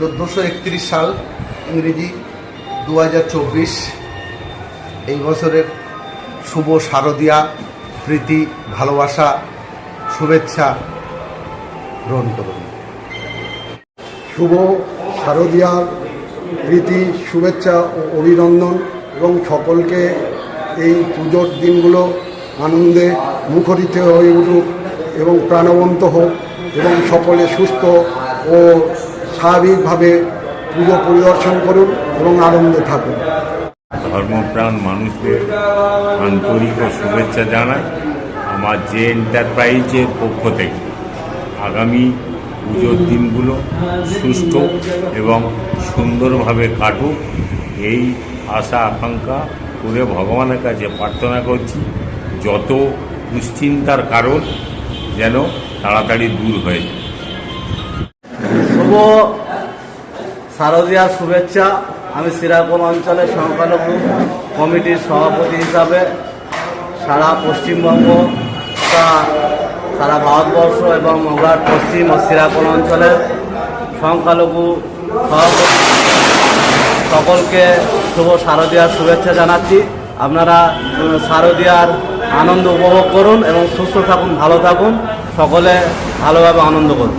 চোদ্দোশো একত্রিশ সাল ইংরেজি দু হাজার চব্বিশ। এই বছরের শুভ শারদিয়া, প্রীতি, ভালোবাসা, শুভেচ্ছা গ্রহণ করুন। শুভ শারদীয়ার প্রীতি, শুভেচ্ছা ও অভিনন্দন এবং সকলকে এই পুজোর দিনগুলো আনন্দে মুখরিত হয়ে উঠুক এবং প্রাণবন্ত হোক এবং সকলে সুস্থ ও স্বাভাবিকভাবে পুজো পরিদর্শন করুন এবং আনন্দে থাকুন। ধর্মপ্রাণ মানুষদের আন্তরিক ও শুভেচ্ছা জানাই আমার যে এন্টারপ্রাইজের পক্ষ থেকে। আগামী পুজোর দিনগুলো সুস্থ এবং সুন্দরভাবে কাটুক, এই আশা, আকাঙ্ক্ষা করে ভগবানের কাছে প্রার্থনা করছি, যত দুশ্চিন্তার কারণ যেন তাড়াতাড়ি দূর হয়ে যায়। শুভ শারদীয়ার শুভেচ্ছা। আমি সিরাকুল অঞ্চলের সংখ্যালঘু কমিটির সভাপতি হিসাবে সারা পশ্চিমবঙ্গ সারা ভারতবর্ষ এবং মঙ্গলার পশ্চিম ও সিরাকুল অঞ্চলের সংখ্যালঘু সভাপতি। সকলকে শুভ শারদীয়ার শুভেচ্ছা জানাচ্ছি। আপনারা শারদীয়ার আনন্দ উপভোগ করুন এবং সুস্থ থাকুন, ভালো থাকুন। সকলে ভালোভাবে আনন্দ করুন।